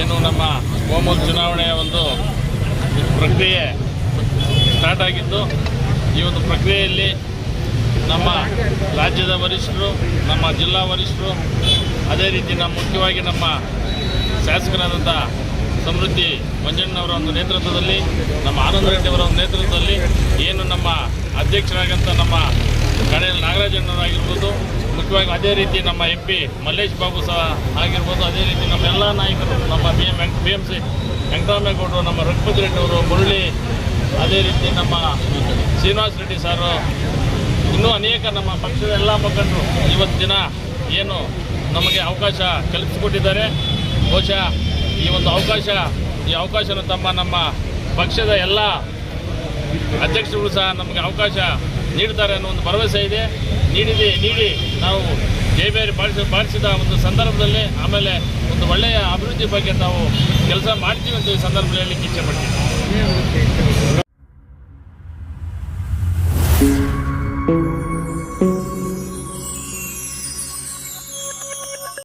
ಏನು ನಮ್ಮ ಕೋಮಲ್ ಚುನಾವಣೆಯ ಒಂದು ಪ್ರಕ್ರಿಯೆ ಸ್ಟಾರ್ಟ್ ಆಗಿದ್ದು, ಈ ಒಂದು ಪ್ರಕ್ರಿಯೆಯಲ್ಲಿ ನಮ್ಮ ರಾಜ್ಯದ ವರಿಷ್ಠರು, ನಮ್ಮ ಜಿಲ್ಲಾ ವರಿಷ್ಠರು, ಅದೇ ರೀತಿ ನಮ್ಮ ಮುಖ್ಯವಾಗಿ ನಮ್ಮ ಶಾಸಕರಾದಂಥ ಸಮೃದ್ಧಿ ಮಂಜಣ್ಣವರ ಒಂದು ನೇತೃತ್ವದಲ್ಲಿ, ನಮ್ಮ ಆನಂದ ರೆಡ್ಡಿಯವರ ಒಂದು ನೇತೃತ್ವದಲ್ಲಿ ಏನು ನಮ್ಮ ಅಧ್ಯಕ್ಷರಾಗಂಥ ನಮ್ಮ ಕಣೇಲ್ ನಾಗರಾಜಣ್ಣವರಾಗಿರ್ಬೋದು, ಮುಖ್ಯವಾಗಿ ಅದೇ ರೀತಿ ನಮ್ಮ ಎಂ ಪಿ ಮಲ್ಲೇಶ್ ಬಾಬು ಸಹ ಆಗಿರ್ಬೋದು, ಅದೇ ರೀತಿ ನಮ್ಮ ಎಲ್ಲ ನಾಯಕರು, ನಮ್ಮ B M B M C ವೆಂಕಟರಾಮೇಗೌಡರು ನಮ್ಮ ರಘುಪತಿ ರೆಡ್ಡಿ ಅವರು ಮುರಳಿ, ಅದೇ ರೀತಿ ನಮ್ಮ ಶ್ರೀನಿವಾಸ ರೆಡ್ಡಿ ಸಾರು ಇನ್ನೂ ಅನೇಕ ನಮ್ಮ ಪಕ್ಷದ ಎಲ್ಲ ಮುಖಂಡರು ದಿನ ಏನು ನಮಗೆ ಅವಕಾಶ ಕಲ್ಪಿಸಿಕೊಟ್ಟಿದ್ದಾರೆ. ಬಹುಶಃ ಈ ಒಂದು ಅವಕಾಶ, ಈ ಅವಕಾಶನ ತಮ್ಮ ನಮ್ಮ ಪಕ್ಷದ ಎಲ್ಲ ಅಧ್ಯಕ್ಷರುಗಳು ಸಹ ನಮಗೆ ಅವಕಾಶ ನೀಡ್ತಾರೆ ಅನ್ನೋ ಒಂದು ಭರವಸೆ ಇದೆ. ನೀಡಿದೆ, ನೀಡಿ. ನಾವು ಜೈಬೇರಿ ಬಾಳಿಸ ಬಾರಿಸಿದ ಒಂದು ಸಂದರ್ಭದಲ್ಲಿ ಆಮೇಲೆ ಒಳ್ಳೆಯ ಅಭಿವೃದ್ಧಿ ಬಗ್ಗೆ ನಾವು ಕೆಲಸ ಮಾಡ್ತೀವಿ ಅಂತ ಈ ಸಂದರ್ಭದಲ್ಲಿ ಹೇಳಲಿಕ್ಕೆ ಇಚ್ಛೆ ಪಡ್ತೀವಿ